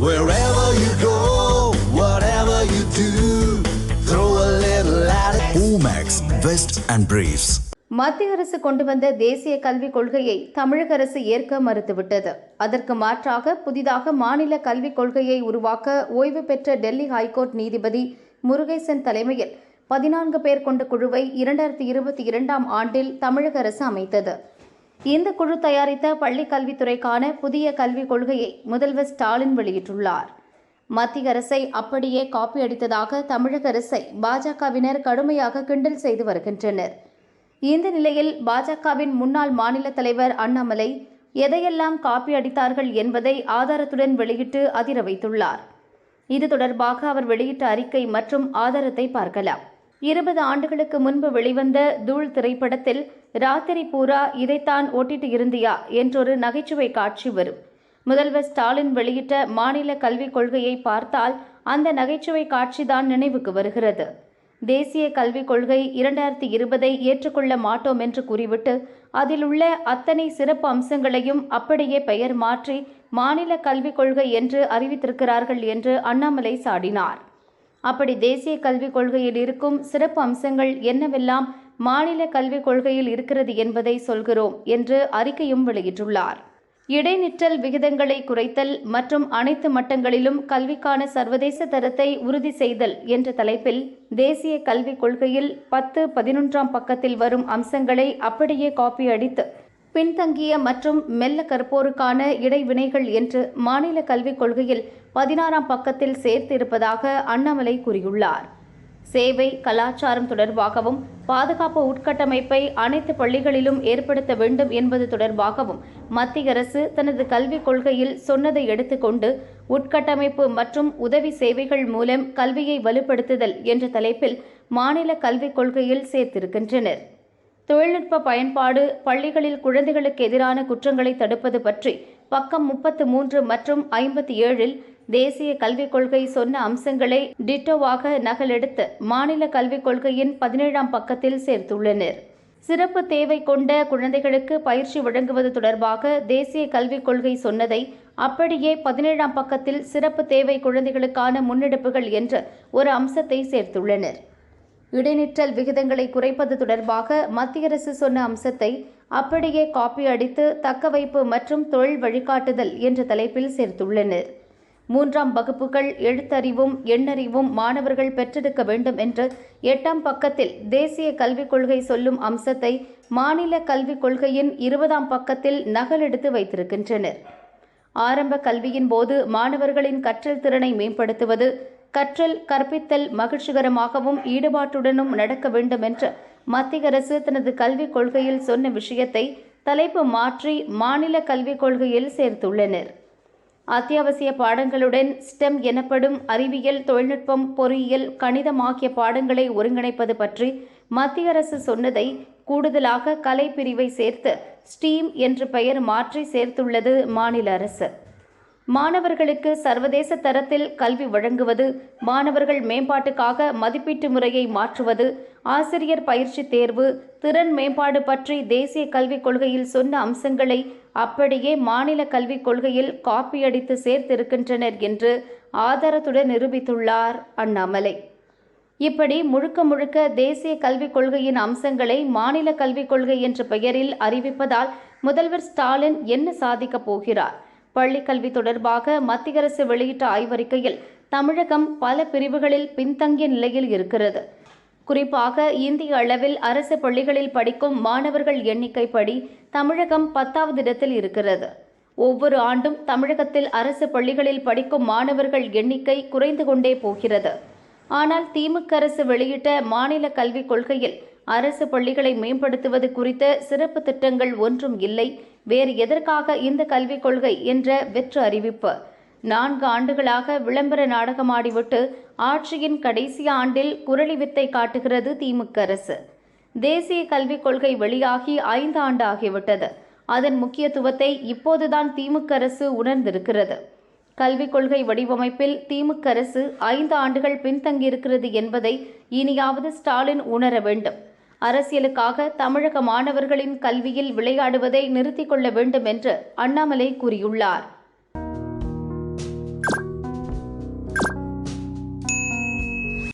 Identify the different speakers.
Speaker 1: Wherever you go, whatever you do, throw a little at it. Omax, Vest and Briefs.
Speaker 2: மத்திய அரசு கொண்டு வந்த தேசிய கல்விக் கொள்கையை தமிழக அரசு ஏற்க மறுத்துவிட்டது அதற்கு மாற்றாக புதிதாக மாநில கல்விக் கொள்கையை உருவாக்க ஓய்வு பெற்ற டெல்லி ஹைகோர்ட் நீதிபதி முருகேசன் தலைமையில் பதினான்கு பேர் கொண்ட குழுவை இரண்டாயிரத்தி இருபத்தி இரண்டாம் ஆண்டில் தமிழக அரசு அமைத்தது இந்த குழு தயாரித்த பள்ளிக் கல்வித்துறைக்கான புதிய கல்விக் கொள்கையை முதல்வர் ஸ்டாலின் வெளியிட்டுள்ளார். மத்திய அரசை அப்படியே காப்பி அடித்ததாக தமிழக அரசை பாஜகவினர் கடுமையாக கிண்டல் செய்து வருகின்றனர். இந்த நிலையில் பாஜகவின் முன்னாள் மாநில தலைவர் அண்ணாமலை எதையெல்லாம் காப்பி அடித்தார்கள் என்பதை ஆதாரத்துடன் வெளியிட்டு அதிர வைத்துள்ளார். இது தொடர்பாக அவர் வெளியிட்ட அறிக்கை மற்றும் ஆதாரத்தை பார்க்கலாம். இருபது ஆண்டுகளுக்கு முன்பு வெளிவந்த தூள் திரைப்படத்தில் ராத்திரி பூரா இதைத்தான் ஓட்டிட்டு இருந்தியா என்றொரு நகைச்சுவை காட்சி வரும். முதல்வர் ஸ்டாலின் வெளியிட்ட மாநில கல்விக் கொள்கையை பார்த்தால் அந்த நகைச்சுவை காட்சிதான் நினைவுக்கு வருகிறது. தேசிய கல்விக் கொள்கை இரண்டாயிரத்தி இருபதை ஏற்றுக்கொள்ள மாட்டோம் என்று கூறிவிட்டு அதில் உள்ள அத்தனை சிறப்பு அம்சங்களையும் அப்படியே பெயர் மாற்றி மாநில கல்விக் கொள்கை என்று அறிவித்திருக்கிறார்கள் என்று அண்ணாமலை சாடினார். அப்படி தேசிய கல்விக் கொள்கையில் இருக்கும் சிறப்பு அம்சங்கள் என்னவெல்லாம் மாநில கல்விக் கொள்கையில் இருக்கிறது என்பதை சொல்கிறோம் என்று அறிக்கையும் வெளியிட்டுள்ளார். இடைநிற்றல் விகிதங்களை குறைத்தல் மற்றும் அனைத்து மட்டங்களிலும் கல்விக்கான சர்வதேச தரத்தை உறுதி செய்தல் என்ற தலைப்பில் தேசிய கல்விக் கொள்கையில் பத்து பதினொன்றாம் பக்கத்தில் வரும் அம்சங்களை அப்படியே காப்பி அடித்து பின்தங்கிய மற்றும் மெல்ல கற்போருக்கான இடைவினைகள் என்று மாநில கல்விக் கொள்கையில் பதினாறாம் பக்கத்தில் சேர்த்திருப்பதாக அண்ணாமலை கூறியுள்ளார். சேவை கலாச்சாரம் தொடர்பாகவும் பாதுகாப்பு உட்கட்டமைப்பை அனைத்து பள்ளிகளிலும் ஏற்படுத்த வேண்டும் என்பது தொடர்பாகவும் மத்திய அரசு தனது கல்விக் கொள்கையில் சொன்னதை எடுத்துக்கொண்டு உட்கட்டமைப்பு மற்றும் உதவி சேவைகள் மூலம் கல்வியை வலுப்படுத்துதல் என்ற தலைப்பில் மாநில கல்விக் கொள்கையில் சேர்த்திருக்கின்றனர். தொழில்நுட்ப பயன்பாடு பள்ளிகளில் குழந்தைகளுக்கு எதிரான குற்றங்களை தடுப்பது பற்றி பக்கம் முப்பத்து மூன்று மற்றும் ஐம்பத்தி ஏழில் தேசிய கல்விக் கொள்கை சொன்ன அம்சங்களை டிட்டோவாக நகலெடுத்து மாநில கல்விக் கொள்கையின் பதினேழாம் பக்கத்தில் சேர்த்துள்ளனர். சிறப்பு தேவை கொண்ட குழந்தைகளுக்கு பயிற்சி வழங்குவது தொடர்பாக தேசிய கல்விக் கொள்கை சொன்னதை அப்படியே பதினேழாம் பக்கத்தில் சிறப்பு தேவை குழந்தைகளுக்கான முன்னெடுப்புகள் என்ற ஒரு அம்சத்தை சேர்த்துள்ளனர். இடைநிற்றல் விகிதங்களை குறைப்பது தொடர்பாக மத்திய அரசு சொன்ன அம்சத்தை அப்படியே காப்பி அடித்து தக்கவைப்பு மற்றும் தொழில் வழிகாட்டுதல் என்ற தலைப்பில் சேர்த்துள்ளனர். மூன்றாம் வகுப்புகள் எழுத்தறிவும் எண்ணறிவும் மாணவர்கள் பெற்றெடுக்க வேண்டும் என்று எட்டாம் பக்கத்தில் தேசிய கல்விக் கொள்கை சொல்லும் அம்சத்தை மாநில கல்விக் கொள்கையின் இருபதாம் பக்கத்தில் நகலெடுத்து வைத்திருக்கின்றனர். ஆரம்ப கல்வியின் போது மாணவர்களின் கற்றல் திறனை மேம்படுத்துவது கற்றல் கற்பித்தல் மகிழ்ச்சிகரமாகவும் ஈடுபாட்டுடனும் நடக்க வேண்டும் என்று மத்திய அரசு தனது கல்விக் கொள்கையில் சொன்ன விஷயத்தை தலைப்பு மாற்றி மாநில கல்விக் கொள்கையில் சேர்த்துள்ளனர். அத்தியாவசிய பாடங்களுடன் ஸ்டெம் எனப்படும் அறிவியல் தொழில்நுட்பம் பொறியியல் கணிதம் ஆகிய பாடங்களை ஒருங்கிணைப்பது பற்றி மத்திய அரசு சொன்னதை கூடுதலாக கலை பிரிவை சேர்த்து ஸ்டீம் என்று பெயர் மாற்றி சேர்த்துள்ளது மாநில அரசு. மாணவர்களுக்கு சர்வதேச தரத்தில் கல்வி வழங்குவது மாணவர்கள் மேம்பாட்டுக்காக மதிப்பீட்டு முறையை மாற்றுவது ஆசிரியர் பயிற்சி தேர்வு திறன் மேம்பாடு பற்றி தேசிய கல்விக் கொள்கையில் சொன்ன அம்சங்களை அப்படியே மாநில கல்விக் கொள்கையில் காப்பியடித்து சேர்த்திருக்கின்றனர் என்று ஆதாரத்துடன் நிரூபித்துள்ளார் அண்ணாமலை. இப்படி முழுக்க முழுக்க தேசிய கல்விக் கொள்கையின் அம்சங்களை மாநில கல்விக் கொள்கை என்ற பெயரில் அறிவிப்பதால் முதல்வர் ஸ்டாலின் என்ன சாதிக்கப் போகிறார்? பள்ளிக்கல்வி தொடர்பாக மத்திய அரசு வெளியிட்ட ஆய்வறிக்கையில் தமிழகம் பல பிரிவுகளில் பின்தங்கிய நிலையில் இருக்கிறது. குறிப்பாக இந்திய அளவில் அரசு பள்ளிகளில் படிக்கும் மாணவர்கள் எண்ணிக்கைப்படி தமிழகம் பத்தாவது இடத்தில் இருக்கிறது. ஒவ்வொரு ஆண்டும் தமிழகத்தில் அரசு பள்ளிகளில் படிக்கும் மாணவர்கள் எண்ணிக்கை குறைந்து கொண்டே போகிறது. ஆனால் திமுக அரசு வெளியிட்ட மாநில கல்விக் கொள்கையில் அரசு பள்ளிகளை மேம்படுத்துவது குறித்த சிறப்பு திட்டங்கள் ஒன்றும் இல்லை வேறு எதற்காக இந்த கல்விக் கொள்கை என்ற வெற்று அறிவிப்பு? நான்கு ஆண்டுகளாக விளம்பர நாடகமாடிவிட்டு ஆட்சியின் கடைசி ஆண்டில் குரளி வித்தை காட்டுகிறது திமுக அரசு. தேசிய கல்விக் கொள்கை வெளியாகி ஐந்து ஆண்டு ஆகிவிட்டது. அதன் முக்கியத்துவத்தை இப்போதுதான் திமுக அரசு உணர்ந்திருக்கிறது. கல்விக் கொள்கை வடிவமைப்பில் திமுக அரசு ஐந்து ஆண்டுகள் பின்தங்கியிருக்கிறது என்பதை இனியாவது ஸ்டாலின் உணர வேண்டும். அரசியலுக்காக தமிழக மாணவர்களின் கல்வியில் விளையாடுவதை நிறுத்திக் கொள்ள வேண்டும் என்று அண்ணாமலை கூறியுள்ளார்.